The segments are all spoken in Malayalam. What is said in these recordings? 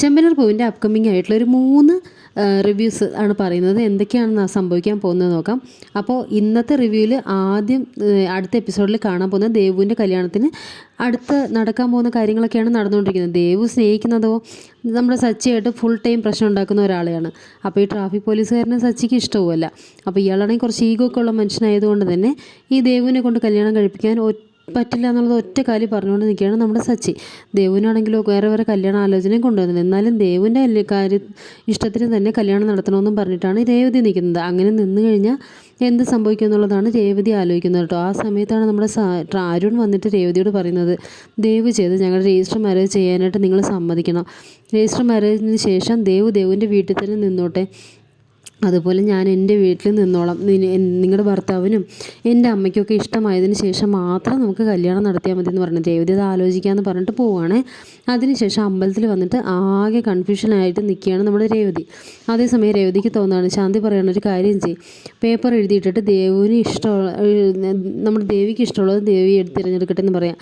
ചെമ്പനർ പൂവിന്റെ അപ്കമിങ് ആയിട്ടുള്ള ഒരു മൂന്ന് റിവ്യൂസ് ആണ് പറയുന്നത്. എന്തൊക്കെയാണ് സംഭവിക്കാൻ പോകുന്നത് നോക്കാം. അപ്പോൾ ഇന്നത്തെ റിവ്യൂവിൽ ആദ്യം അടുത്ത എപ്പിസോഡിൽ കാണാൻ പോകുന്ന ദേവുവിന്റെ കല്യാണത്തിന് അടുത്ത് നടക്കാൻ പോകുന്ന കാര്യങ്ങളൊക്കെയാണ് നടന്നുകൊണ്ടിരിക്കുന്നത്. ദേവു സ്നേഹിക്കുന്നതോ നമ്മുടെ സച്ചിയായിട്ട് ഫുൾ ടൈം പ്രശ്നം ഉണ്ടാക്കുന്ന ഒരാളെയാണ്. അപ്പോൾ ഈ ട്രാഫിക് പോലീസുകാരനെ സച്ചിക്ക് ഇഷ്ടവുമല്ല. അപ്പോൾ ഇയാളാണെങ്കിൽ കുറച്ച് ഈഗോ ഒക്കെ ഉള്ള മനുഷ്യനായതുകൊണ്ട് തന്നെ ഈ ദേവുവിനെ കൊണ്ട് കല്യാണം കഴിപ്പിക്കാൻ പറ്റില്ല എന്നുള്ളത് ഒറ്റ കാലി പറഞ്ഞുകൊണ്ട് നിൽക്കുകയാണ് നമ്മുടെ സച്ചി. ദേവുവിനാണെങ്കിലോ വേറെ വേറെ കല്യാണ ആലോചനയും കൊണ്ടുവരുന്നില്ല എന്നാലും ദേവുവിന്റെ കാര്യ ഇഷ്ടത്തിന് തന്നെ കല്യാണം നടത്തണമെന്നും പറഞ്ഞിട്ടാണ് രേവതി നിൽക്കുന്നത്. അങ്ങനെ നിന്ന് കഴിഞ്ഞാൽ എന്ത് സംഭവിക്കും എന്നുള്ളതാണ് രേവതി ആലോചിക്കുന്നത് കേട്ടോ. ആ സമയത്താണ് നമ്മുടെ അരുൺ വന്നിട്ട് രേവതിയോട് പറയുന്നത് ദേവ് ചെയ്ത് ഞങ്ങളുടെ രജിസ്റ്റർ മാരേജ് ചെയ്യാനായിട്ട് നിങ്ങൾ സമ്മതിക്കണം. രജിസ്റ്റർ മാരേജിന് ശേഷം ദേവ് ദേവിന്റെ വീട്ടിൽ തന്നെ നിന്നോട്ടെ. അതുപോലെ ഞാൻ എന്റെ വീട്ടിൽ നിന്നോളാം നിങ്ങളുടെ ഭർത്താവിനും എന്റെ അമ്മയ്ക്കൊക്കെ ഇഷ്ടമായതിന് ശേഷം മാത്രം നമുക്ക് കല്യാണം നടത്തിയാൽ മതി എന്ന് പറഞ്ഞു. രേവതി അത് ആലോചിക്കാമെന്ന് പറഞ്ഞിട്ട് പോവുകയാണേ അതിനുശേഷം അമ്പലത്തിൽ വന്നിട്ട് ആകെ കൺഫ്യൂഷനായിട്ട് നിൽക്കുകയാണ് നമ്മുടെ രേവതി. അതേസമയം രേവതിക്ക് തോന്നുകയാണ് ശാന്തി പറയുന്ന ഒരു കാര്യം ചെയ്യും. പേപ്പർ എഴുതിയിട്ടിട്ട് ദേവുവിന് ഇഷ്ടമുള്ള നമ്മുടെ ദേവിക്ക് ഇഷ്ടമുള്ളത് ദേവി തിരഞ്ഞെടുക്കട്ടെ എന്ന് പറയാം.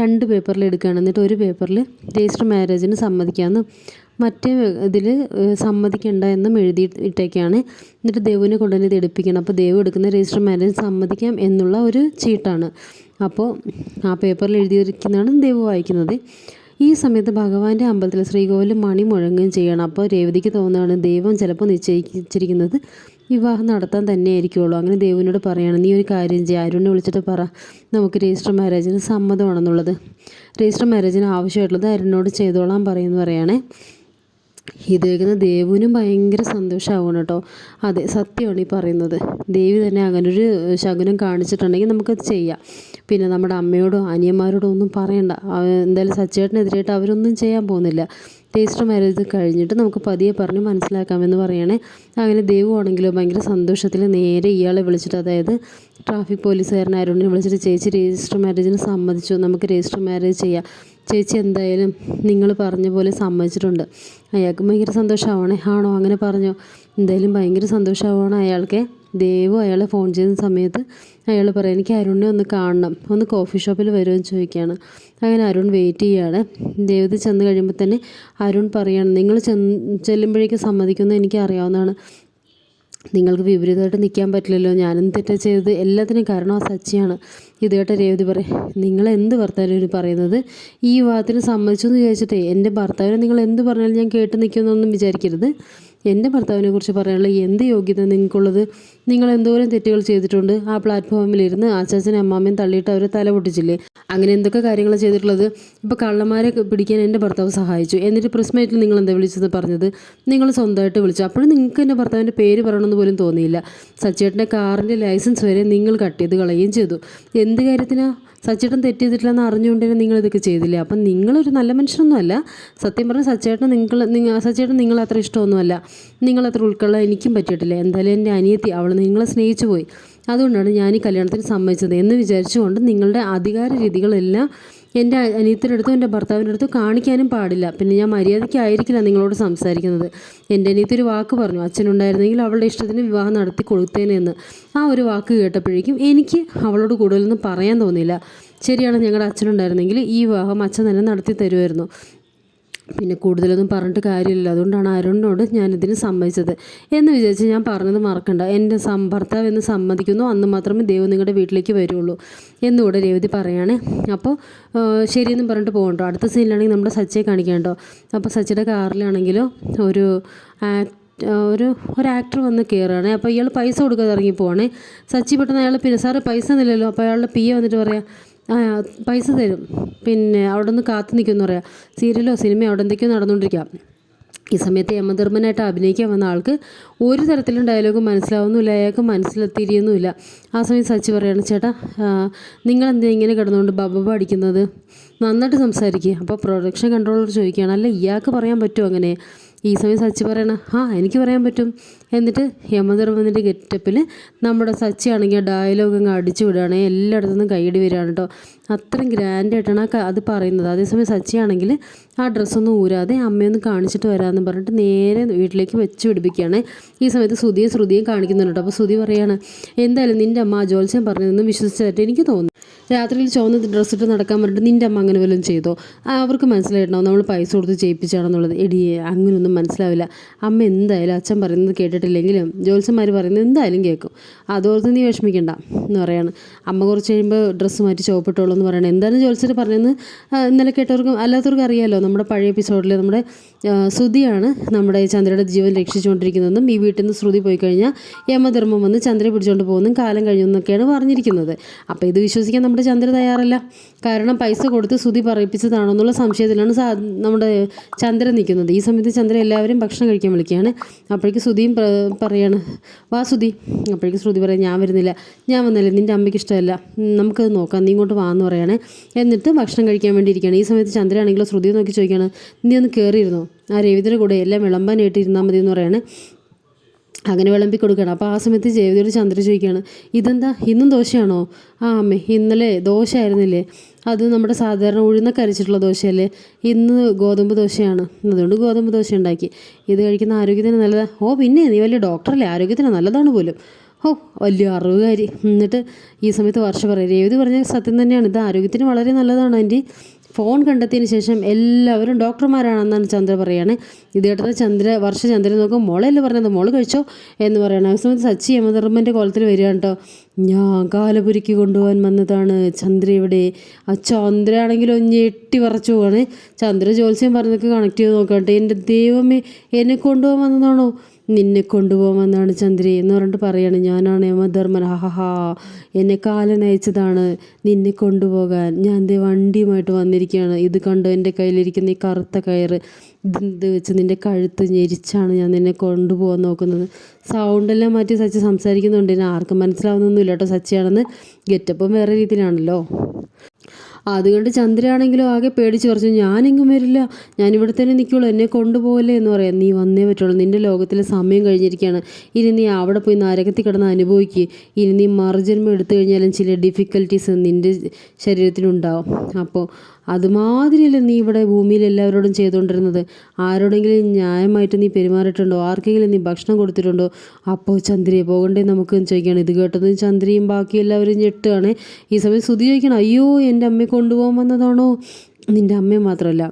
രണ്ട് പേപ്പറിൽ എടുക്കുകയാണ് എന്നിട്ട് ഒരു പേപ്പറിൽ രജിസ്റ്റർ മാരേജിന് സമ്മതിക്കാമെന്നും മറ്റേ ഇതിൽ സമ്മതിക്കണ്ട എന്നും എഴുതി ഇട്ടേക്കാണ്. എന്നിട്ട് ദേവുവിനെ കൊണ്ടുവന്ന് ഇത് എടുപ്പിക്കണം. അപ്പോൾ ദേവ് എടുക്കുന്ന രജിസ്റ്റർ മാരേജ് സമ്മതിക്കാം എന്നുള്ള ഒരു ചീട്ടാണ്. അപ്പോൾ ആ പേപ്പറിൽ എഴുതിയിരിക്കുന്നതാണ് ദേവ് വായിക്കുന്നത്. ഈ സമയത്ത് ഭഗവാന്റെ അമ്പലത്തിൽ ശ്രീകോവിലും മണി മുഴങ്ങുകയും ചെയ്യണം. അപ്പോൾ രേവതിക്ക് തോന്നുകയാണ് ദൈവം ചിലപ്പോൾ നിശ്ചയിച്ചിരിക്കുന്നത് വിവാഹം നടത്താൻ തന്നെ ആയിരിക്കുള്ളൂ അങ്ങനെ ദേവിനോട് പറയാണ് നീ ഒരു കാര്യം ചെയ്യുക അരുണിനെ വിളിച്ചിട്ട് പറ. നമുക്ക് രജിസ്റ്റർ മാരേജിന് സമ്മതമാണെന്നുള്ളത്. രജിസ്റ്റർ മാരേജിന് ആവശ്യമായിട്ടുള്ളത് അരുണിനോട് ചെയ്തോളാൻ പറയുമെന്ന് പറയുകയാണേ ഇത് കേൾക്കുന്ന ദേവുവിനും ഭയങ്കര സന്തോഷമാവണം കേട്ടോ. അതെ സത്യമാണ് ഈ പറയുന്നത്. ദേവി തന്നെ അങ്ങനൊരു ശകുനം കാണിച്ചിട്ടുണ്ടെങ്കിൽ നമുക്കത് ചെയ്യാം. പിന്നെ നമ്മുടെ അമ്മയോടോ അനിയന്മാരോടോ ഒന്നും പറയണ്ട. എന്തായാലും സച്ചേട്ടനെതിരായിട്ട് അവരൊന്നും ചെയ്യാൻ പോകുന്നില്ല. രജിസ്റ്റർ മരുന്ന് കഴിഞ്ഞിട്ട് നമുക്ക് പതിയെ പറഞ്ഞ് മനസ്സിലാക്കാമെന്ന് പറയണേ. അങ്ങനെ ദേവു ആണെങ്കിലോ ഭയങ്കര സന്തോഷത്തിൽ നേരെ ഇയാളെ വിളിച്ചിട്ട് അതായത് ട്രാഫിക് പോലീസുകാരൻ അരുണിനെ വിളിച്ചിട്ട് ചേച്ചി രജിസ്റ്റർ മാരേജിന് സമ്മതിച്ചു. നമുക്ക് രജിസ്റ്റർ മാരേജ് ചെയ്യാം. ചേച്ചി എന്തായാലും നിങ്ങൾ പറഞ്ഞ പോലെ സമ്മതിച്ചിട്ടുണ്ട്. അയാൾക്ക് ഭയങ്കര സന്തോഷമാവണേ ആണോ? അങ്ങനെ പറഞ്ഞോ. എന്തായാലും ഭയങ്കര സന്തോഷമാവണം അയാൾക്ക്. ദേവു അയാളെ ഫോൺ ചെയ്യുന്ന സമയത്ത് അയാൾ പറയാം എനിക്ക് അരുണിനെ ഒന്ന് കാണണം ഒന്ന് കോഫി ഷോപ്പിൽ വരുമെന്ന് ചോദിക്കുകയാണ്. അങ്ങനെ അരുൺ വെയിറ്റ് ചെയ്യുകയാണ്. ദേവതി ചെന്ന് കഴിയുമ്പോൾ തന്നെ അരുൺ പറയാണ് നിങ്ങൾ ചെന്ന് ചെല്ലുമ്പോഴേക്കും സമ്മതിക്കുമെന്ന് എനിക്ക് അറിയാവുന്നതാണ് നിങ്ങൾക്ക് വിപരീതമായിട്ട് നിൽക്കാൻ പറ്റില്ലല്ലോ. ഞാനും തെറ്റ ചെയ്തത്. എല്ലാത്തിനും കാരണം ആ സച്ചിയാണ്. ഇത് കേട്ട രേവതി പറയും നിങ്ങൾ എന്ത് പറയുന്നത്? ഈ വിവാഹത്തിന് സമ്മതിച്ചു എന്ന് ചോദിച്ചിട്ടേ എന്റെ ഭർത്താവിനെ നിങ്ങൾ എന്ത് പറഞ്ഞാലും ഞാൻ കേട്ട് നിൽക്കുമെന്നൊന്നും വിചാരിക്കരുത്. എന്റെ ഭർത്താവിനെ കുറിച്ച് പറയാനുള്ള എന്ത് യോഗ്യത നിങ്ങൾക്കുള്ളത്? നിങ്ങൾ എന്തോരം തെറ്റുകൾ ചെയ്തിട്ടുണ്ട്? ആ പ്ലാറ്റ്ഫോമിലിരുന്ന് ആച്ചാച്ചനും അമ്മാമ്മയും തള്ളിയിട്ട് അവരെ തല പൊട്ടിച്ചില്ലേ? അങ്ങനെ എന്തൊക്കെ കാര്യങ്ങൾ ചെയ്തിട്ടുള്ളത്? ഇപ്പോൾ കള്ളന്മാരെ പിടിക്കാൻ എന്റെ ഭർത്താവ് സഹായിച്ചു. എന്നിട്ട് പ്രസ് മീറ്റിൽ നിങ്ങൾ എന്താ വിളിച്ചത് പറഞ്ഞത്? നിങ്ങൾ സ്വന്തമായിട്ട് വിളിച്ചു. അപ്പോഴും നിങ്ങൾക്ക് എന്റെ ഭർത്താവിന്റെ പേര് പറയണമെന്ന് പോലും തോന്നിയില്ല. സച്ചേട്ടന്റെ കാറിന്റെ ലൈസൻസ് വരെ നിങ്ങൾ കട്ട് ചെയ്ത് കളയുകയും ചെയ്തു. എന്ത് കാര്യത്തിനാണ് സച്ചേട്ടൻ തെറ്റ് ചെയ്തിട്ടില്ലെന്ന് അറിഞ്ഞുകൊണ്ട് തന്നെ നിങ്ങൾ ഇതൊക്കെ ചെയ്തില്ലേ? അപ്പം നിങ്ങളൊരു നല്ല മനുഷ്യനൊന്നുമല്ല. സത്യം പറഞ്ഞാൽ സച്ചേട്ടൻ നിങ്ങൾ നിങ്ങൾ സച്ചേട്ടൻ നിങ്ങൾ അത്ര ഇഷ്ടമൊന്നുമല്ല. നിങ്ങളത്ര ഉൾക്കൊള്ളാൻ എനിക്കും പറ്റിയിട്ടില്ല. എന്തായാലും എന്റെ അനിയത്തി അവൾ നിങ്ങളെ സ്നേഹിച്ചു പോയി. അതുകൊണ്ടാണ് ഞാൻ ഈ കല്യാണത്തിന് സമ്മതിച്ചത് എന്ന് വിചാരിച്ചുകൊണ്ട് നിങ്ങളുടെ അധികാര രീതികളെല്ലാം എന്റെ അനിയത്തിന്റെ അടുത്തും എന്റെ ഭർത്താവിന്റെ അടുത്തും കാണിക്കാനും പാടില്ല. പിന്നെ ഞാൻ മര്യാദയ്ക്കായിരിക്കില്ല നിങ്ങളോട് സംസാരിക്കുന്നത്. എന്റെ അനിയത്തി ഒരു വാക്ക് പറഞ്ഞു അച്ഛനുണ്ടായിരുന്നെങ്കിൽ അവളുടെ ഇഷ്ടത്തിന് വിവാഹം നടത്തി കൊടുത്തേനെന്ന് ആ ഒരു വാക്ക് കേട്ടപ്പോഴേക്കും എനിക്ക് അവളോട് കൂടുതലൊന്നും പറയാൻ തോന്നിയില്ല. ശരിയാണ് ഞങ്ങളുടെ അച്ഛനുണ്ടായിരുന്നെങ്കിൽ ഈ വിവാഹം അച്ഛൻ തന്നെ നടത്തി തരുമായിരുന്നു. പിന്നെ കൂടുതലൊന്നും പറഞ്ഞിട്ട് കാര്യമില്ല. അതുകൊണ്ടാണ് അരുണിനോട് ഞാനിതിന് സമ്മതിച്ചത്. എന്ന് വിചാരിച്ച് ഞാൻ പറഞ്ഞത് മറക്കണ്ട. എന്റെ ഭർത്താവ് എന്ന് സമ്മതിക്കുന്നു. അന്ന് മാത്രമേ ദൈവം നിങ്ങളുടെ വീട്ടിലേക്ക് വരുള്ളൂ എന്നുകൂടെ രേവതി പറയുകയാണേ അപ്പോൾ ശരിയെന്നും പറഞ്ഞിട്ട് പോകണ്ടോ? അടുത്ത സീനിലാണെങ്കിൽ നമ്മുടെ സച്ചയെ കാണിക്കണ്ടോ അപ്പോൾ സച്ചിയുടെ കാറിലാണെങ്കിലോ ഒരു ഒരു ഒരു ആക്ടർ വന്ന് കയറുകയാണ്. അപ്പോൾ ഇയാൾ പൈസ കൊടുക്കാതെ ഇറങ്ങി പോവാണേ. സച്ചി പെട്ടെന്ന് അയാൾ പിന്നെ സാറ് പൈസ ഒന്നുമില്ലല്ലോ അപ്പോൾ അയാളുടെ പി എ വന്നിട്ട് പറയാം പൈസ തരും. പിന്നെ അവിടെ നിന്ന് കാത്തു നിൽക്കുമെന്ന് പറയാം. സീരിയലോ സിനിമയോ അവിടെ എന്തൊക്കെയോ നടന്നുകൊണ്ടിരിക്കാം. ഈ സമയത്ത് യമധർമ്മനായിട്ട് അഭിനയിക്കാൻ വന്ന ആൾക്ക് ഒരു തരത്തിലും ഡയലോഗ് മനസ്സിലാവുന്നില്ല അയാൾക്ക് മനസ്സിലെത്തിയിരിക്കുന്നുമില്ല ആ സമയം സച്ചി പറയാണ് ചേട്ടാ നിങ്ങൾ എന്താ ഇങ്ങനെ കിടന്നുകൊണ്ട് ബബബ അടിക്കുന്നത് നന്നായിട്ട് സംസാരിക്കുക അപ്പോൾ പ്രൊഡക്ഷൻ കൺട്രോളർ ചോദിക്കുകയാണ് അല്ല ഇയാൾക്ക് പറയാൻ പറ്റുമോ അങ്ങനെ? ഈ സമയം സച്ചി പറയണ ആ എനിക്ക് പറയാൻ പറ്റും. എന്നിട്ട് യമധർമ്മന്റെ ഗെറ്റപ്പിൽ നമ്മുടെ സച്ചി ആണെങ്കിൽ ആ ഡയലോഗ് അങ്ങ് അടിച്ചു വിടുകയാണ്. എല്ലായിടത്തു നിന്നും കൈയടി വരികയാണ് കേട്ടോ അത്രയും ഗ്രാൻഡായിട്ടാണ് ആ അത് പറയുന്നത്. അതേസമയം സച്ചി ആണെങ്കിൽ ആ ഡ്രസ്സൊന്നും ഊരാതെ അമ്മയൊന്ന് കാണിച്ചിട്ട് വരാമെന്ന് പറഞ്ഞിട്ട് നേരെ വീട്ടിലേക്ക് വെച്ച് പിടിപ്പിക്കുകയാണ്. ഈ സമയത്ത് ശ്രുതിയും ശ്രുതിയും കാണിക്കുന്നുണ്ട് കേട്ടോ അപ്പോൾ ശ്രുതി പറയാണ് എന്തായാലും നിന്റെ അമ്മ ജോത്സ്യം പറഞ്ഞതൊന്നും വിശ്വസിച്ചതായിട്ട് എനിക്ക് തോന്നുന്നു. രാത്രിയിൽ ചുവന്ന ഡ്രസ്സ് ഇട്ട് നടക്കാൻ പറഞ്ഞിട്ട് നിന്റെ അമ്മ അങ്ങനെ വല്ലതും ചെയ്തോ? അവർക്ക് മനസ്സിലായിട്ടുണ്ടാവും. നമ്മൾ പൈസ കൊടുത്ത് ചെയ്യിപ്പിച്ചാണെന്നുള്ളത്. എടി അങ്ങനെയൊന്നും മനസ്സിലാവില്ല. അമ്മ എന്തായാലും അച്ഛൻ പറയുന്നത് കേട്ടിട്ടില്ലെങ്കിലും ജോത്സ്യന്മാർ പറയുന്നത് എന്തായാലും കേൾക്കും. അതോർത്ത് നീ വിഷമിക്കണ്ട എന്ന് പറയാണ്. അമ്മ കുറച്ച് കഴിയുമ്പോൾ ഡ്രസ്സ് മാറ്റി ചുവപ്പിട്ടോളൂ എന്ന് പറയണം. എന്താണ് ജോത്സ്യർ പറഞ്ഞതെന്ന് ഇന്നലെ കേട്ടവർക്കും അല്ലാത്തവർക്കും അറിയാമല്ലോ നമ്മുടെ പഴയ എപ്പിസോഡിൽ നമ്മുടെ ശ്രുതിയാണ് നമ്മുടെ ചന്ദ്രയുടെ ജീവൻ രക്ഷിച്ചുകൊണ്ടിരിക്കുന്നതെന്നും ഈ വീട്ടിൽ നിന്ന് ശ്രുതി പോയി കഴിഞ്ഞാൽ യമധർമ്മം വന്ന് ചന്ദ്രയെ പിടിച്ചുകൊണ്ട് പോകുന്നതും കാലം കഴിഞ്ഞെന്നൊക്കെയാണ് പറഞ്ഞിരിക്കുന്നത്. അപ്പോൾ ഇത് വിശ്വസിക്കാൻ നമ്മുടെ ചന്ദ്ര തയ്യാറല്ല. കാരണം പൈസ കൊടുത്ത് ശ്രുതി പറയിപ്പിച്ചതാണോ എന്നുള്ള സംശയത്തിലാണ് സാ നമ്മുടെ ചന്ദ്രൻ നിൽക്കുന്നത്. ഈ സമയത്ത് ചന്ദ്ര എല്ലാവരും ഭക്ഷണം കഴിക്കാൻ വിളിക്കുകയാണ്. അപ്പോഴേക്ക് ശ്രുതിയും പറയാണ് വാ ശ്രുതി. അപ്പോഴേക്ക് ശ്രുതി പറയാം ഞാൻ വരുന്നില്ല. ഞാൻ വന്നല്ലേ. നിന്റെ അമ്മയ്ക്ക് ഇഷ്ടമല്ല. നമുക്കത് നോക്കാം. നീ ഇങ്ങോട്ട് വാന്ന് പറയാണ്. എന്നിട്ട് ഭക്ഷണം കഴിക്കാൻ വേണ്ടി ഇരിക്കുകയാണ്. ഈ സമയത്ത് ചന്ദ്രയാണെങ്കിലും ശ്രുതി നോക്കി ചോദിക്കുകയാണ് നീ ഒന്ന് കയറിയിരുന്നോ ആ രവിതയുടെ കൂടെ എല്ലാം വിളമ്പാനായിട്ട് ഇരുന്നാൽ മതി എന്ന് പറയാണ്. അങ്ങനെ വിളമ്പി കൊടുക്കണം അപ്പോൾ ആ സമയത്ത് ജയവതിയോട് ചന്ദ്ര ചോദിക്കുകയാണ് ഇതെന്താ? ഇന്നും ദോശയാണോ? ആ അമ്മേ ഇന്നലെ ദോശ ആയിരുന്നില്ലേ? അത് നമ്മുടെ സാധാരണ ഉഴുന്നൊക്കെ അരച്ചിട്ടുള്ള ദോശയല്ലേ? ഇന്ന് ഗോതമ്പ് ദോശയാണ്. അതുകൊണ്ട് ഗോതമ്പ് ദോശ ഉണ്ടാക്കി. ഇത് കഴിക്കുന്ന ആരോഗ്യത്തിന് നല്ലതാണ് ഓ പിന്നെ നീ വലിയ ഡോക്ടറല്ലേ? ആരോഗ്യത്തിന് നല്ലതാണ് പോലും. ഓ വലിയ അറിവുകാരി. എന്നിട്ട് ഈ സമയത്ത് വർഷ പറയാം രേവതി പറഞ്ഞ സത്യം തന്നെയാണ്. ഇത് ആരോഗ്യത്തിന് വളരെ നല്ലതാണ് ആന്റി. ഫോൺ കണ്ടെത്തിയതിന് ശേഷം എല്ലാവരും ഡോക്ടർമാരാണെന്നാണ് ചന്ദ്ര പറയുകയാണ് ഇത് കേട്ടത് ചന്ദ്ര വർഷ ചന്ദ്രൻ നോക്കും മോളല്ലേ പറഞ്ഞത്? മോൾ കഴിച്ചോ? എന്ന് പറയണം. ആ സമയത്ത് സച്ചി യമധർമ്മന്റെ കോലത്തിൽ വരികയാണ് കേട്ടോ. ഞാൻ കാലപുരിക്ക് കൊണ്ടുപോകാൻ വന്നതാണ് ചന്ദ്ര ഇവിടെ. ആ ചന്ദ്ര ആണെങ്കിലും ഞെട്ടി വറച്ചു പോവാണ്. ചന്ദ്ര ജോത്സ്യം പറഞ്ഞതൊക്കെ കണക്ട് ചെയ്ത് നോക്കട്ടെ എന്റെ ദൈവമേ എന്നെ കൊണ്ടുപോകാൻ വന്നതാണോ? നിന്നെ കൊണ്ടുപോകുമെന്നാണ് ചന്ദ്രി എന്ന് പറഞ്ഞിട്ട് പറയാണ്. ഞാനാണ് യമധർമ്മൻ ഹഹഹാ എന്നെ കാലനയച്ചതാണ് നിന്നെ കൊണ്ടുപോകാൻ. ഞാൻ ദേ വണ്ടിയുമായിട്ട് വന്നിരിക്കുകയാണ്. ഇത് കണ്ടോ? എന്റെ കയ്യിലിരിക്കുന്ന ഈ കറുത്ത കയറ്. ഇത് വെച്ച് നിന്റെ കഴുത്ത് ഞെരിച്ചാണ് ഞാൻ നിന്നെ കൊണ്ടുപോകാൻ നോക്കുന്നത്. സൗണ്ടെല്ലാം മാറ്റി സച്ചി സംസാരിക്കുന്നുണ്ട്. ഇനി ആർക്കും മനസ്സിലാവുന്നൊന്നുമില്ല കേട്ടോ സച്ചിയാണെന്ന്. ഗെറ്റപ്പും വേറെ രീതിയിലാണല്ലോ. അതുകൊണ്ട് ചന്ദ്രയാണെങ്കിലും ആകെ പേടിച്ച് പറഞ്ഞു ഞാനെങ്ങും വരില്ല. ഞാനിവിടെ തന്നെ നിൽക്കുള്ളൂ. എന്നെ കൊണ്ടുപോകല്ലേ എന്ന് പറയാം. നീ വന്നേ പറ്റുള്ളൂ. നിന്റെ ലോകത്തിൽ സമയം കഴിഞ്ഞിരിക്കുകയാണ്. ഇനി നീ അവിടെ പോയി നരകത്തിൽ കിടന്ന് അനുഭവിക്കുക ഇനി നീ മറുജന്മം എടുത്തു കഴിഞ്ഞാലും ചില ഡിഫിക്കൽട്ടീസ് നിന്റെ ശരീരത്തിനുണ്ടാവും. അപ്പോൾ അതുമാതിരിയല്ല നീ ഇവിടെ ഭൂമിയിൽ എല്ലാവരോടും ചെയ്തുകൊണ്ടിരുന്നത്? ആരോടെങ്കിലും ന്യായമായിട്ട് നീ പെരുമാറിയിട്ടുണ്ടോ? ആർക്കെങ്കിലും നീ ഭക്ഷണം കൊടുത്തിട്ടുണ്ടോ? അപ്പോൾ ചന്ദ്രയെ പോകണ്ടേ നമുക്ക് ചോദിക്കുകയാണ്. ഇത് കേട്ടതും ചന്ദ്രയും ബാക്കി എല്ലാവരും ഞെട്ടുകയാണ്. ഈ സമയം സ്തുതി ചോദിക്കണം അയ്യോ എന്റെ അമ്മയെ കൊണ്ടുപോകാൻ വന്നതാണോ? നിന്റെ അമ്മയെ മാത്രമല്ല.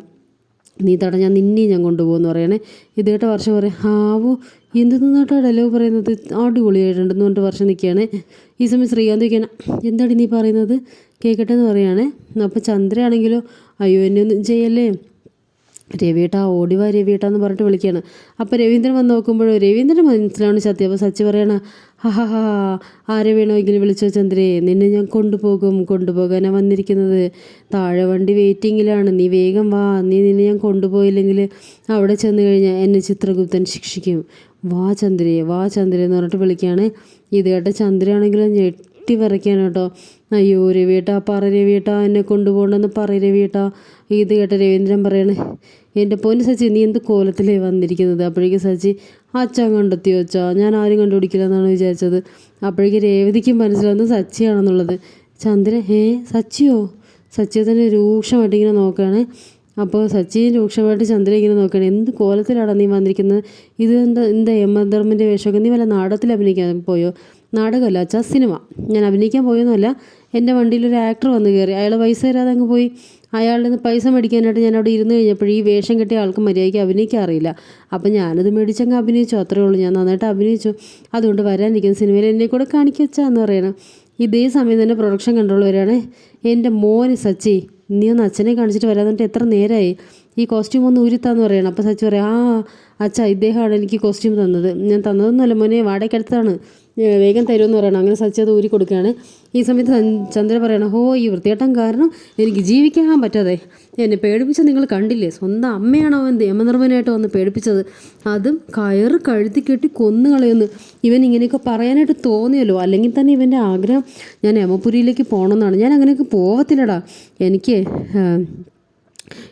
നീ തടഞ്ഞാൽ നിന്നെ ഞാൻ കൊണ്ടുപോകുമെന്ന് പറയണേ. ഇത് കേട്ട വർഷം പറയാം ഹാവു എന്ത് നിന്നാട്ടാ ഡയലോഗ് പറയുന്നത്? അടിപൊളിയായിട്ടുണ്ടെന്ന് പറഞ്ഞിട്ട് വർഷം നിൽക്കുകയാണ്. ഈ സമയം ശ്രീകാന്ത് നിൽക്കുകയാണ് എന്താണ് നീ പറയുന്നത്? കേൾക്കട്ടെ എന്ന് പറയുകയാണ് അപ്പോൾ ചന്ദ്രയാണെങ്കിലോ അയ്യോ എന്നെ ഒന്നും ചെയ്യല്ലേ? രവിയേട്ടാ ഓടിവാ രവിയേട്ടാ എന്ന് പറഞ്ഞിട്ട് വിളിക്കുകയാണ്. അപ്പോൾ രവീന്ദ്രൻ വന്ന് നോക്കുമ്പോൾ രവീന്ദ്രൻ മനസ്സിലാണ് സത്യം. അപ്പോൾ സച്ചി പറയണ ഹാ ഹാ ആരെ വേണമെങ്കിലും വിളിച്ചോ ചന്ദ്രേ? നിന്നെ ഞാൻ കൊണ്ടുപോകും കൊണ്ടുപോകാനാണ് വന്നിരിക്കുന്നത്. താഴെ വണ്ടി വെയിറ്റിങ്ങിലാണ്. നീ വേഗം വാ. നീ നിന്നെ ഞാൻ കൊണ്ടുപോയില്ലെങ്കിൽ അവിടെ ചെന്ന് കഴിഞ്ഞാൽ എന്നെ ചിത്രഗുപ്തൻ ശിക്ഷിക്കും. വാ ചന്ദ്രേ വാ ചന്ദ്രേ എന്ന് പറഞ്ഞിട്ട് വിളിക്കുകയാണ്. ഇത് കേട്ട ചന്ദ്രയാണെങ്കിലും ഞെട്ടി വിറയ്ക്കാണ് കേട്ടോ. അയ്യോ രവിയേട്ടാ പറ രവിയേട്ടാ എന്നെ കൊണ്ടുപോകണമെന്ന് പറ രവിയേട്ടാ. ഇത് കേട്ട രവീന്ദ്രൻ പറയണേ എന്റെ പൊന്നു സച്ചി നീ എന്ത് കോലത്തിലേ വന്നിരിക്കുന്നത്? അപ്പോഴേക്കും സച്ചി അച്ഛൻ കണ്ടെത്തിയോ അച്ഛാ? ഞാൻ ആരും കണ്ടുപിടിക്കില്ല എന്നാണ് വിചാരിച്ചത്. അപ്പോഴേക്കും രേവതിക്കും മനസ്സിലാവുന്നത് സച്ചിയാണെന്നുള്ളത്. ചന്ദ്രൻ ഏ സച്ചിയോ? സച്ചിയെ തന്നെ രൂക്ഷമായിട്ട് ഇങ്ങനെ നോക്കുകയാണ്. അപ്പോൾ സച്ചി രൂക്ഷമായിട്ട് ചന്ദ്രൻ ഇങ്ങനെ നോക്കുകയാണ്. എന്ത് കോലത്തിലാണ് നീ വന്നിരിക്കുന്നത്? ഇത് എന്താ എന്താ യമധർമ്മന്റെ വേഷമൊക്കെ? നീ വല്ല നാടത്തിൽ അഭിനയിക്കാൻ പോയോ? നാടകമല്ല വെച്ചാൽ സിനിമ. ഞാൻ അഭിനയിക്കാൻ പോയൊന്നുമല്ല എന്റെ വണ്ടിയിൽ ഒരു ആക്ടർ വന്ന് കയറി. അയാൾ പൈസ തരാതെ അങ്ങ് പോയി. അയാളുടെ നിന്ന് പൈസ മേടിക്കാനായിട്ട് ഞാൻ അവിടെ ഇരുന്ന് കഴിഞ്ഞപ്പോൾ ഈ വേഷം കെട്ടിയ ആൾക്ക് മര്യാദയ്ക്ക് അഭിനയിക്കാൻ അറിയില്ല. അപ്പം ഞാനത് മേടിച്ചങ്ങ് അഭിനയിച്ചു. അത്രേ ഉള്ളൂ. ഞാൻ നന്നായിട്ട് അഭിനയിച്ചു. അതുകൊണ്ട് വരാനിരിക്കുന്ന. സിനിമയിൽ എന്നെ കൂടെ കാണിക്കച്ചാ എന്ന് പറയണം. ഇതേ സമയം തന്നെ പ്രൊഡക്ഷൻ കൺട്രോൾ വരികയാണ്. എന്റെ മോന് സച്ചി നീ ഒന്ന് അച്ഛനെ കാണിച്ചിട്ട് വരാന്നിട്ട് എത്ര നേരമായി ഈ കോസ്റ്റ്യൂം ഒന്ന് ഊരിത്താന്ന് പറയണം. അപ്പോൾ സച്ചി പറയാം ആ അച്ഛാ ഇദ്ദേഹമാണ് എനിക്ക് കോസ്റ്റ്യൂം തന്നത്. ഞാൻ തന്നതൊന്നുമല്ല മോനെ വാടകയ്ക്കടുത്താണ് വേഗം തരുമെന്ന് പറയണം. അങ്ങനെ സച്ചത് ഊരി കൊടുക്കുകയാണ്. ഈ സമയത്ത് ചന്ദ്ര പറയണം ഹോ ഈ വൃത്തിയേട്ടം കാരണം എനിക്ക് ജീവിക്കാൻ പറ്റാതെ എന്നെ പേടിപ്പിച്ച നിങ്ങൾ കണ്ടില്ലേ? സ്വന്തം അമ്മയാണ് അവൻ യമനിർമ്മനായിട്ട് വന്ന് പേടിപ്പിച്ചത്? അതും കയറ് കഴുത്തി കെട്ടി കൊന്നു കളയുന്നു ഇവൻ ഇങ്ങനെയൊക്കെ പറയാനായിട്ട് തോന്നിയല്ലോ. അല്ലെങ്കിൽ തന്നെ ഇവന്റെ ആഗ്രഹം ഞാൻ യമപുരിയിലേക്ക് പോകണമെന്നാണ്. ഞാൻ അങ്ങനെയൊക്കെ പോവത്തില്ലടാ. എനിക്ക്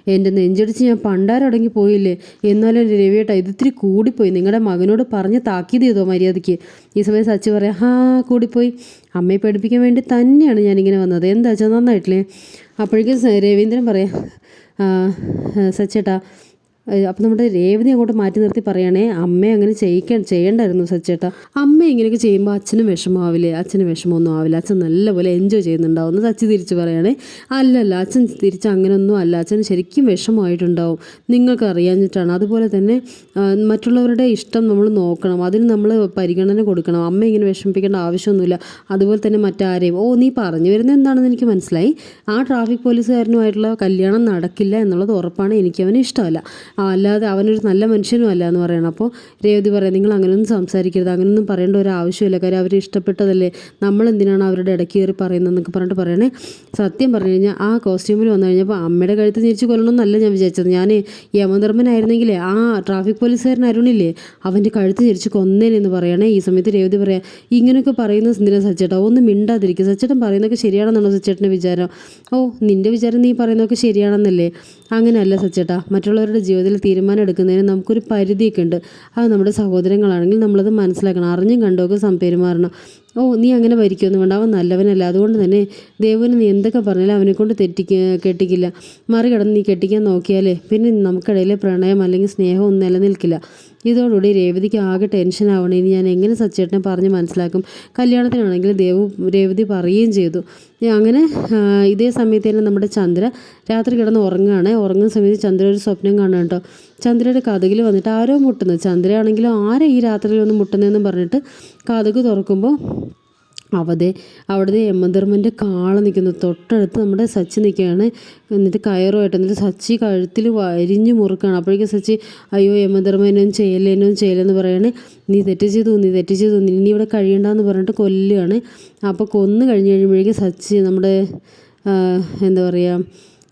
എന്റെ നെഞ്ചടിച്ച് ഞാൻ പണ്ടാരടങ്ങി പോയില്ലേ? എന്നാലും എന്റെ രവിയേട്ടാ ഇതിത്തിരി കൂടിപ്പോയി. നിങ്ങളുടെ മകനോട് പറഞ്ഞ് താക്കീത് ചെയ്തോ മര്യാദയ്ക്ക്? ഈ സമയം സച്ചി പറയാം ഹാ കൂടിപ്പോയി. അമ്മയെ പഠിപ്പിക്കാൻ വേണ്ടി തന്നെയാണ് ഞാനിങ്ങനെ വന്നത്. എന്താ വെച്ചാൽ നന്നായിട്ടില്ലേ? അപ്പോഴേക്കും രവീന്ദ്രൻ പറയാം "ആ, ആ, സച്ചേട്ടാ അപ്പം നമ്മുടെ രേവതി അങ്ങോട്ട് മാറ്റി നിർത്തി പറയണേ അമ്മ അങ്ങനെ ചെയ്യിക്കാൻ ചെയ്യണ്ടായിരുന്നു സച്ചേട്ടാ. അമ്മ ഇങ്ങനെയൊക്കെ ചെയ്യുമ്പോൾ അച്ഛനും വിഷമമാവില്ലേ അച്ഛന് വിഷമമൊന്നും ആവില്ല. അച്ഛൻ നല്ലപോലെ എൻജോയ് ചെയ്യുന്നുണ്ടാവും. എന്ന് സച്ചി തിരിച്ച് പറയണേ അല്ലല്ല അച്ഛൻ തിരിച്ച് അങ്ങനെയൊന്നും അല്ല. അച്ഛന് ശരിക്കും വിഷമമായിട്ടുണ്ടാവും. നിങ്ങൾക്ക് അറിയാഞ്ഞിട്ടാണ്. അതുപോലെ തന്നെ മറ്റുള്ളവരുടെ ഇഷ്ടം നമ്മൾ നോക്കണം. അതിന് നമ്മൾ പരിഗണന കൊടുക്കണം. അമ്മ ഇങ്ങനെ വിഷമിപ്പിക്കേണ്ട ആവശ്യമൊന്നുമില്ല. അതുപോലെ തന്നെ മറ്റാരെയും. ഓ നീ പറഞ്ഞു വരുന്നത് എന്താണെന്ന് എനിക്ക് മനസ്സിലായി. ആ ട്രാഫിക് പോലീസുകാരനുമായിട്ടുള്ള കല്യാണം നടക്കില്ല എന്നുള്ളത് ഉറപ്പാണ്. എനിക്ക് അവന് ഇഷ്ടമല്ല. അല്ലാതെ അവനൊരു നല്ല മനുഷ്യനും അല്ല എന്ന് പറയണം. അപ്പോൾ രേവതി പറയാം നിങ്ങൾ അങ്ങനെയൊന്നും സംസാരിക്കരുത് അങ്ങനെയൊന്നും പറയേണ്ട ഒരു ആവശ്യമില്ല. കാര്യം അവർ ഇഷ്ടപ്പെട്ടതല്ലേ? നമ്മൾ എന്തിനാണ് അവരുടെ ഇടയ്ക്ക് കയറി പറയുന്നതെന്നൊക്കെ പറഞ്ഞിട്ട് പറയണേ. സത്യം പറഞ്ഞു കഴിഞ്ഞാൽ ആ കോസ്റ്റ്യൂമിൽ വന്നു കഴിഞ്ഞപ്പോൾ അമ്മയുടെ കഴുത്ത് തിരിച്ച് കൊല്ലണമെന്നല്ല ഞാൻ വിചാരിച്ചത്. ഞാൻ യമധർമ്മനായിരുന്നെങ്കിലേ ആ ട്രാഫിക് പോലീസുകാരൻ അരുണില്ലേ അവന്റെ കഴുത്ത് തിരിച്ച് കൊന്നേനെന്ന് പറയണേ. ഈ സമയത്ത് രേവതി പറയാം ഇങ്ങനെയൊക്കെ പറയുന്ന എന്തിനാ സച്ചേട്ടാ? ഒന്ന് മിണ്ടാതിരിക്കും. സച്ചേട്ടൻ പറയുന്നതൊക്കെ ശരിയാണെന്നാണോ സച്ചേട്ടന്റെ വിചാരം? ഓ നിന്റെ വിചാരം നീ പറയുന്നതൊക്കെ ശരിയാണെന്നല്ലേ? അങ്ങനെയല്ല സച്ചേട്ടാ. മറ്റുള്ളവരുടെ ജീവിതത്തിൽ തീരുമാനം എടുക്കുന്നതിന് നമുക്കൊരു പരിധിയൊക്കെ ഉണ്ട്. അത് നമ്മുടെ സഹോദരങ്ങളാണെങ്കിൽ നമ്മളത് മനസ്സിലാക്കണം. അറിഞ്ഞും കണ്ടുമൊക്കെ സം പെരുമാറണം. ഓ നീ അങ്ങനെ ഭരിക്കൊന്നും വേണ്ട അവൻ നല്ലവനല്ല. അതുകൊണ്ട് തന്നെ ദേവന് നീ എന്തൊക്കെ പറഞ്ഞാലും അവനെ കൊണ്ട് തെറ്റിക്ക കെട്ടിക്കില്ല. മറികടന്ന് നീ കെട്ടിക്കാൻ നോക്കിയാലേ പിന്നെ നമുക്കിടയിൽ പ്രണയം അല്ലെങ്കിൽ സ്നേഹമൊന്നും നിലനിൽക്കില്ല. ഇതോടുകൂടി രേവതിക്ക് ആകെ ടെൻഷൻ ആവണേ. ഇനി ഞാൻ എങ്ങനെ സച്ചേട്ടനെ പറഞ്ഞ് മനസ്സിലാക്കും? കല്യാണത്തിനാണെങ്കിൽ ദേവു രേവതി പറയുകയും ചെയ്തു. അങ്ങനെ ഇതേ സമയത്ത് തന്നെ നമ്മുടെ ചന്ദ്ര രാത്രി കിടന്ന് ഉറങ്ങുകയാണ്. ഉറങ്ങുന്ന സമയത്ത് ചന്ദ്ര ഒരു സ്വപ്നം കാണുക കേട്ടോ. ചന്ദ്രയുടെ കഥകിൽ വന്നിട്ട് ആരോ മുട്ടുന്നത്. ചന്ദ്രയാണെങ്കിലും ആരെ ഈ രാത്രിയിൽ ഒന്ന് മുട്ടുന്നതെന്ന് പറഞ്ഞിട്ട് കഥക് തുറക്കുമ്പോൾ അവതെ അവിടുത്തെ യമധർമ്മന്റെ കാള നിൽക്കുന്നു തൊട്ടടുത്ത് നമ്മുടെ സച്ചി നിൽക്കുകയാണ്. എന്നിട്ട് കയറുമായിട്ട് എന്നിട്ട് സച്ചി കഴുത്തിൽ വരിഞ്ഞു മുറുക്കാണ്. അപ്പോഴേക്കും സച്ചി അയ്യോ യമധർമ്മനും ചെയ്യലേനും ചെയ്യലെന്ന് പറയുകയാണ് നീ തെറ്റ് ചെയ്തു നീ തെറ്റ് ചെയ്തു. നീ ഇനി ഇവിടെ കഴിയണ്ടെന്ന് പറഞ്ഞിട്ട് കൊല്ലുകയാണ് അപ്പോൾ കൊന്നു കഴിഞ്ഞ് കഴിയുമ്പോഴേക്കും സച്ചി നമ്മുടെ എന്താ പറയുക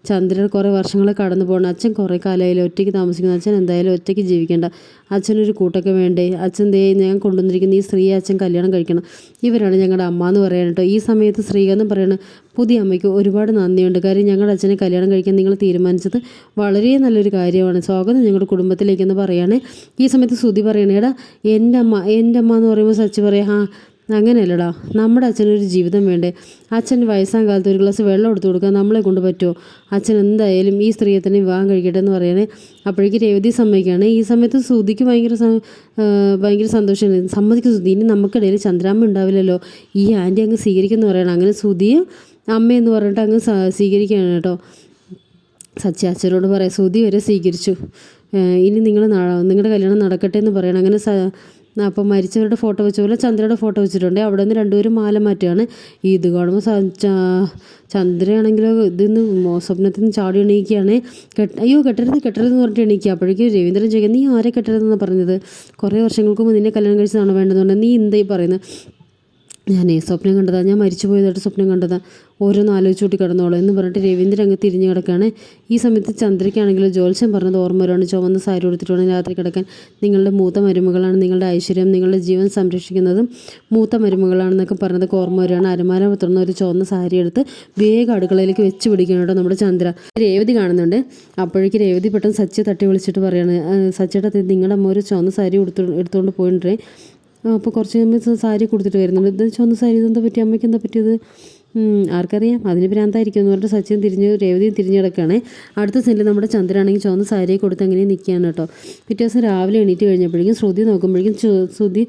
ചന്ദ്രൻ കുറേ വർഷങ്ങൾ കടന്നു പോകണം. അച്ഛൻ കുറേ കാലമായാലും ഒറ്റയ്ക്ക് താമസിക്കുന്നു. അച്ഛൻ എന്തായാലും ഒറ്റയ്ക്ക് ജീവിക്കേണ്ട. അച്ഛനൊരു കൂട്ടൊക്കെ വേണ്ടേ? അച്ഛൻ ദേ ഞാൻ കൊണ്ടുവന്നിരിക്കുന്ന ഈ സ്ത്രീയെ അച്ഛൻ കല്യാണം കഴിക്കണം. ഇവരാണ് ഞങ്ങളുടെ അമ്മ എന്ന് പറയാൻ കേട്ടോ. ഈ സമയത്ത് ശ്രീകാന്ത് പറയണം പുതിയ അമ്മയ്ക്ക് ഒരുപാട് നന്ദിയുണ്ട്. കാര്യം ഞങ്ങളുടെ അച്ഛനെ കല്യാണം കഴിക്കാൻ നിങ്ങൾ തീരുമാനിച്ചത് വളരെ നല്ലൊരു കാര്യമാണ്. സ്വാഗതം ഞങ്ങളുടെ കുടുംബത്തിലേക്കെന്ന് പറയാണ്. ഈ സമയത്ത് ശ്രുതി പറയണേടാ എന്റെ അമ്മ എന്റെ അമ്മ എന്ന് പറയുമ്പോൾ സച്ചി പറയാം ആ അങ്ങനെയല്ലടാ. നമ്മുടെ അച്ഛനൊരു ജീവിതം വേണ്ടേ? അച്ഛൻ വയസ്സാം കാലത്ത് ഒരു ഗ്ലാസ് വെള്ളം എടുത്തു കൊടുക്കാൻ നമ്മളെ കൊണ്ട് പറ്റുമോ അച്ഛൻ എന്തായാലും ഈ സ്ത്രീയെ തന്നെ വിവാഹം കഴിക്കട്ടെ എന്ന് പറയണേ. അപ്പോഴേക്ക് രേവതി സമ്മതിക്കുകയാണ്. ഈ സമയത്ത് സുധിക്ക് ഭയങ്കര ഭയങ്കര സന്തോഷമാണ്. സമ്മതിക്കും സുധി ഇനി നമുക്കിടയിൽ ചന്ദ്രാമ്മ ഉണ്ടാവില്ലല്ലോ. ഈ ആന്റി അങ്ങ് സ്വീകരിക്കുമെന്ന് പറയണം. അങ്ങനെ സുധിയെ അമ്മയെന്ന് പറഞ്ഞിട്ട് അങ്ങ് സ്വീകരിക്കുകയാണ് കേട്ടോ. സച്ചി അച്ഛനോട് പറയാം സുധി വരെ സ്വീകരിച്ചു. ഇനി നിങ്ങൾ നിങ്ങളുടെ കല്യാണം നടക്കട്ടെ എന്ന് പറയണം. അങ്ങനെ സ അപ്പം മരിച്ചവരുടെ ഫോട്ടോ വെച്ച പോലെ ചന്ദ്രയുടെ ഫോട്ടോ വെച്ചിട്ടുണ്ട്. അവിടെ നിന്ന് രണ്ടുപേരും മാല മാറ്റുകയാണ്. ഇത് കാണുമ്പോൾ ചന്ദ്രയാണെങ്കിൽ ഇതിന്ന് സ്വപ്നത്തിൽ നിന്ന് ചാടി എണീക്കുകയാണ്. കെട്ട അയ്യോ കെട്ടരുത് കെട്ടരുത് എന്ന് പറഞ്ഞിട്ട് എണീക്കുക. അപ്പോഴേക്കും രവീന്ദ്രൻ ചോദിക്കുക നീ ആരെ കെട്ടരുതെന്നാണ് പറഞ്ഞത്? കുറേ വർഷങ്ങൾക്ക് മുമ്പ് നിന്നെ കല്യാണം കഴിച്ചതാണ് വേണ്ടതുകൊണ്ട് നീ എന്തായി പറയുന്നത്? ഞാനേ സ്വപ്നം കണ്ടതാണ് ഞാൻ മരിച്ചു പോയതായിട്ട് സ്വപ്നം കണ്ടതാ. ഓരോന്ന് ആലോചിച്ചുകൂട്ടി കിടന്നോളൂ എന്ന് പറഞ്ഞിട്ട് രവീന്ദ്രൻ അങ്ങ് തിരിഞ്ഞു കിടക്കുകയാണ്. ഈ സമയത്ത് ചന്ദ്രയ്ക്കാണെങ്കിൽ ജോത്സ്യം പറഞ്ഞത് ഓർമ്മ വരുവാണ്. ചുവന്ന സാരി ഉടുത്തിട്ട് രാത്രി കിടക്കാൻ. നിങ്ങളുടെ മൂത്ത മരുമകളാണ് നിങ്ങളുടെ ഐശ്വര്യം നിങ്ങളുടെ ജീവൻ സംരക്ഷിക്കുന്നതും മൂത്ത മരുമകളാണെന്നൊക്കെ പറഞ്ഞതൊക്കെ ഓർമ്മ വരുവാണ്. അരമാല തുറന്ന ഒരു ചുവന്ന സാരി എടുത്ത് വേഗം അടുക്കളയിലേക്ക് വെച്ച് പിടിക്കണം കേട്ടോ നമ്മുടെ ചന്ദ്ര. രേവതി കാണുന്നുണ്ട്. അപ്പോഴേക്ക് രേവതി പെട്ടെന്ന് സച്ചി തട്ടി വിളിച്ചിട്ട് പറയാണ് "ആ, സച്ചിയുടെ നിങ്ങളുടെ അമ്മ ഒരു ചുവന്ന സാരി എടുത്തു എടുത്തുകൊണ്ട് പോയിട്ടേ അപ്പോൾ കുറച്ച് കഴിയുമ്പോൾ സാരി കൊടുത്തിട്ട് വരുന്നുണ്ട്. ഇത് ചുവന്ന സാരി ഇതെന്താ പറ്റി? അമ്മയ്ക്ക് എന്താ പറ്റിയത്? ആർക്കറിയാം. അതിന് ഭ്രാന്തായിരിക്കും എന്ന് പറഞ്ഞിട്ട് സച്ചിൻ തിരിഞ്ഞ് രേവതിയും തിരിഞ്ഞു കിടക്കുകയാണ്. അടുത്ത സെല്ലിൽ നമ്മുടെ ചന്ദ്രനാണെങ്കിൽ ചുവന്ന സാരി കൊടുത്ത് അങ്ങനെ നിൽക്കുകയാണ് കേട്ടോ. പിറ്റേ ദിവസം രാവിലെ എണീറ്റ് കഴിഞ്ഞപ്പോഴേക്കും ശ്രുതി നോക്കുമ്പോഴേക്കും ശ്രുതി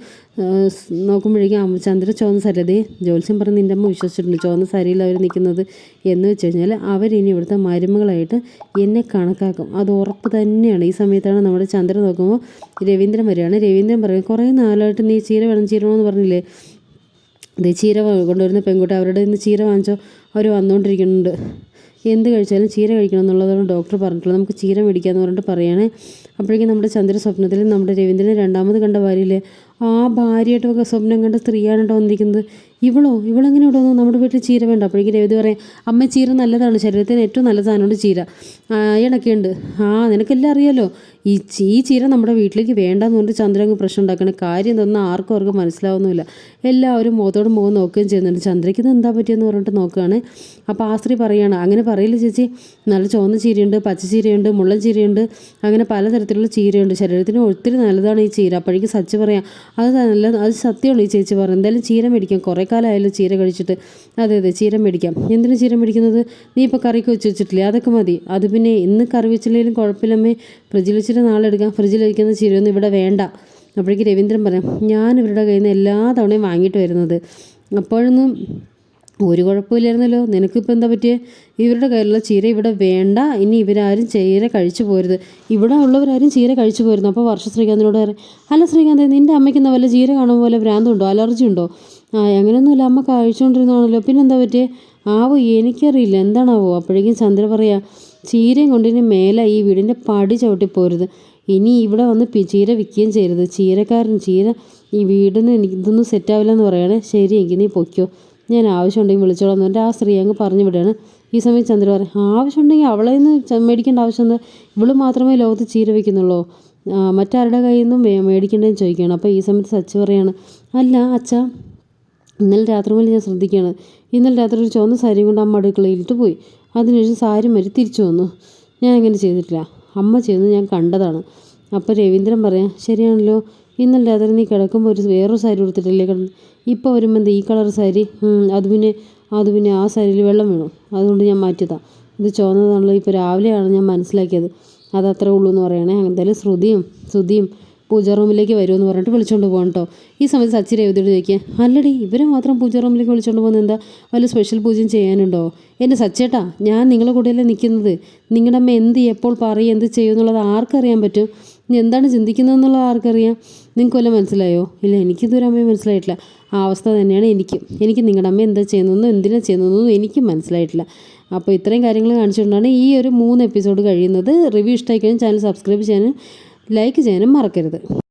നോക്കുമ്പോഴേക്കും ചന്ദ്ര ചുവന്ന സാരി അതേ ജോത്സ്യം പറഞ്ഞ് നിന്റെ അമ്മ വിശ്വസിച്ചിട്ടുണ്ട് ചുവന്ന സാരിയിൽ അവർ നിൽക്കുന്നത് എന്ന് വെച്ച് കഴിഞ്ഞാൽ അവരിനി ഇവിടുത്തെ മരുമകളായിട്ട് എന്നെ കണക്കാക്കും. അത് ഉറപ്പ് തന്നെയാണ്. ഈ സമയത്താണ് നമ്മുടെ ചന്ദ്രൻ നോക്കുമ്പോൾ രവീന്ദ്രൻ വരികയാണ്. രവീന്ദ്രൻ പറയുക കുറേ നാളായിട്ട് നീ ചീര വേണം ചീരണമെന്ന് പറഞ്ഞില്ലേ? ദേ ചീര കൊണ്ടുവരുന്ന പെൺകുട്ടി അവരുടെ നിന്ന് ചീര വാങ്ങിച്ചോ അവർ വന്നുകൊണ്ടിരിക്കുന്നുണ്ട് എന്ത് കഴിച്ചാലും ചീര കഴിക്കണം എന്നുള്ളതാണ് ഡോക്ടർ പറഞ്ഞിട്ടുള്ളത്. നമുക്ക് ചീര മേടിക്കാമെന്ന് പറഞ്ഞിട്ട് പറയുകയാണേ അപ്പോഴേക്കും നമ്മുടെ ചന്ദ്ര സ്വപ്നത്തിൽ നമ്മുടെ രവീന്ദ്രനെ രണ്ടാമത് കണ്ട ഭാര്യയില്ലേ ആ ഭാര്യയായിട്ട് സ്വപ്നം കണ്ട സ്ത്രീയാണ് കേട്ടോ വന്നിരിക്കുന്നത്. ഇവളോ? ഇവളെങ്ങനെ ഇവിടെ വന്നു നമ്മുടെ വീട്ടിൽ ചീര വേണ്ട. അപ്പോഴേക്കും രവതി പറയാം അമ്മ ചീര നല്ലതാണ്. ശരീരത്തിന് ഏറ്റവും നല്ല സാധനമുണ്ട് ചീര. ഉണ്ട്. ആ നിനക്കെല്ലാം അറിയാലോ. ഈ ഈ ചീര നമ്മുടെ വീട്ടിലേക്ക് വേണ്ടെന്ന് പറഞ്ഞിട്ട് ചന്ദ്രങ്ങ് പ്രശ്നം ഉണ്ടാക്കണ കാര്യം തന്നെ ആർക്കും അവർക്ക് മനസ്സിലാവുന്നില്ല എല്ലാവരും മുഖത്തോട് മുഖം നോക്കുകയും ചെയ്യുന്നുണ്ട്. ചന്ദ്രയ്ക്ക് ഇത് എന്താ പറ്റിയെന്ന് പറഞ്ഞിട്ട് നോക്കുകയാണ്. അപ്പോൾ ആ സ്ത്രീ പറയുകയാണ് അങ്ങനെ പറയില്ല ചേച്ചി. നല്ല ചുവന്ന ചീരയുണ്ട് പച്ച ചീരയുണ്ട് മുള്ളൻ ചീരയുണ്ട്. അങ്ങനെ പലതരത്തിലുള്ള തരത്തിലുള്ള ചീരയുണ്ട്. ശരീരത്തിന് ഒത്തിരി നല്ലതാണ് ഈ ചീര. അപ്പോഴേക്കും സച്ച് പറയാം അത് നല്ല അത് സത്യമാണ് ഈ ചേച്ചി പറയാം എന്തായാലും ചീര മേടിക്കാം. കുറേ കാലമായാലും ചീര കഴിച്ചിട്ട്. അതെ അതെ ചീര മേടിക്കാം. എന്തിനു ചീര മേടിക്കുന്നത്? നീ ഇപ്പോൾ കറിക്ക് വെച്ച് വെച്ചിട്ടില്ലേ? അതൊക്കെ മതി. അത് പിന്നെ ഇന്ന് കറി വെച്ചില്ലെങ്കിലും കുഴപ്പമില്ലമ്മേ. ഫ്രിഡ്ജിൽ വെച്ചിട്ട് നാളെ എടുക്കാം. ഫ്രിഡ്ജിൽ വയ്ക്കുന്ന ചീരയൊന്നും ഇവിടെ വേണ്ട. അപ്പോഴേക്ക് രവീന്ദ്രൻ പറയാം ഞാൻ ഇവരുടെ കയ്യിൽ നിന്ന് എല്ലാ തവണയും വാങ്ങിയിട്ട് വരുന്നത്. അപ്പോഴൊന്നും ഒരു കുഴപ്പമില്ലായിരുന്നല്ലോ. നിനക്കിപ്പോൾ എന്താ പറ്റിയേ? ഇവരുടെ കയ്യിലുള്ള ചീര ഇവിടെ വേണ്ട. ഇനി ഇവരാരും ചീര കഴിച്ചു പോരുത്. ഇവിടെ ഉള്ളവരാരും ചീര കഴിച്ചു പോരുന്നു അപ്പോൾ വർഷ ശ്രീകാന്തിനോട് പറയും അല്ല ശ്രീകാന്ത് നിന്റെ അമ്മയ്ക്ക് എന്താ വല്ല ചീര കാണുമ്പോൾ വല്ല ഭ്രാന്തുണ്ടോ? അലർജി ഉണ്ടോ ആ അങ്ങനെയൊന്നുമില്ല. അമ്മ കഴിച്ചുകൊണ്ടിരുന്നാണല്ലോ പിന്നെന്താ പറ്റിയേ? ആവോ എനിക്കറിയില്ല. എന്താണാവോ? അപ്പോഴേക്കും ചന്ദ്ര പറയാ ചീരയും കൊണ്ടിനി മേലെ ഈ വീടിന്റെ പടി ചവിട്ടി പോരുത്. ഇനി ഇവിടെ വന്ന് ചീര വിൽക്കുകയും ചെയ്യരുത്. ചീരക്കാരൻ ചീര ഈ വീടിന് എനിക്ക് ഇതൊന്നും സെറ്റാവില്ല എന്ന് പറയണേ. ശരി എങ്കിൽ നീ പൊയ്ക്കോ. ഞാൻ ആവശ്യമുണ്ടെങ്കിൽ വിളിച്ചോളാം എന്ന് പറഞ്ഞിട്ട് ആ സ്ത്രീ അങ്ങ് പറഞ്ഞു വിടുകയാണ് ഈ സമയത്ത് ചന്ദ്ര പറയും ആവശ്യമുണ്ടെങ്കിൽ അവളെ നിന്ന് മേടിക്കേണ്ട ആവശ്യം ഇവൾ മാത്രമേ ലോകത്ത് ചീര വയ്ക്കുന്നുള്ളൂ മറ്റാരുടെ കയ്യിൽ നിന്നും മേടിക്കേണ്ടതെന്ന് ചോദിക്കുകയാണ്. അപ്പോൾ ഈ സമയത്ത് സച്ച് പറയാണ് അല്ല അച്ഛാ ഇന്നലെ രാത്രി മുതൽ ഞാൻ ശ്രദ്ധിക്കുകയാണ്. ഇന്നലെ രാത്രി ഒരു ചുവന്ന സാരിയും കൊണ്ട് അമ്മ അടുക്കളയിലിട്ട് പോയി. അതിനുശേഷം സാരി മരി തിരിച്ചു വന്നു. ഞാൻ അങ്ങനെ ചെയ്തിട്ടില്ല. അമ്മ ചെയ്യുന്നത് ഞാൻ കണ്ടതാണ്. അപ്പോൾ രവീന്ദ്രൻ പറയാം ശരിയാണല്ലോ. ഇന്നലെ രാത്രി നീ കിടക്കുമ്പോൾ ഒരു വേറൊരു സാരി കൊടുത്തിട്ടില്ലേ കിടന്ന് ഇപ്പോൾ വരുമ്പോൾ എന്താ ഈ കളർ സാരി? അത് പിന്നെ അത് പിന്നെ ആ സാരിയിൽ വെള്ളം വേണം. അതുകൊണ്ട് ഞാൻ മാറ്റിയതാണ് ഇത് ചുവന്നതാണല്ലോ. ഇപ്പോൾ രാവിലെയാണ് ഞാൻ മനസ്സിലാക്കിയത്. അത് അത്രേ ഉള്ളൂ എന്ന് പറയണേ എന്തായാലും ശ്രുതിയും ശ്രുതിയും പൂജാ റൂമിലേക്ക് വരുമെന്ന് പറഞ്ഞിട്ട് വിളിച്ചോണ്ട് പോകണം കേട്ടോ ഈ സമയത്ത് സച്ചി രേവതിയോട് ചോദിക്കുക അല്ലടി ഇവരെ മാത്രം പൂജാ റൂമിലേക്ക് വിളിച്ചോണ്ട് പോകുന്നത് എന്താ? വല്ല സ്പെഷ്യൽ പൂജയും ചെയ്യാനുണ്ടോ? എന്റെ സച്ചേട്ടാ ഞാൻ നിങ്ങളുടെ കൂടെയല്ലേ നിൽക്കുന്നത് നിങ്ങളുടെ അമ്മ എന്ത് എപ്പോൾ പറയും എന്ത് ചെയ്യും എന്നുള്ളത് ആർക്കറിയാൻ പറ്റും? എന്താണ് ചിന്തിക്കുന്നതെന്നുള്ളത് ആർക്കറിയാം? നിങ്ങൾക്ക് വല്ല മനസ്സിലായോ? ഇല്ല എനിക്കിതുവരെ അമ്മയെ മനസ്സിലായിട്ടില്ല. ആ അവസ്ഥ തന്നെയാണ് എനിക്കും. എനിക്ക് നിങ്ങളുടെ അമ്മ എന്താ ചെയ്യുന്നതെന്നും എന്തിനാ ചെയ്യുന്നതെന്നും എനിക്കും മനസ്സിലായിട്ടില്ല. അപ്പോൾ ഇത്രയും കാര്യങ്ങൾ കാണിച്ചുകൊണ്ടാണ് ഈ ഒരു മൂന്ന് എപ്പിസോഡ് കഴിയുന്നത്. റിവ്യൂ ഇഷ്ടമായി കഴിഞ്ഞാൽ ചാനൽ സബ്സ്ക്രൈബ് ചെയ്യാനും ലൈക്ക് ചെയ്യാനും മറക്കരുത്.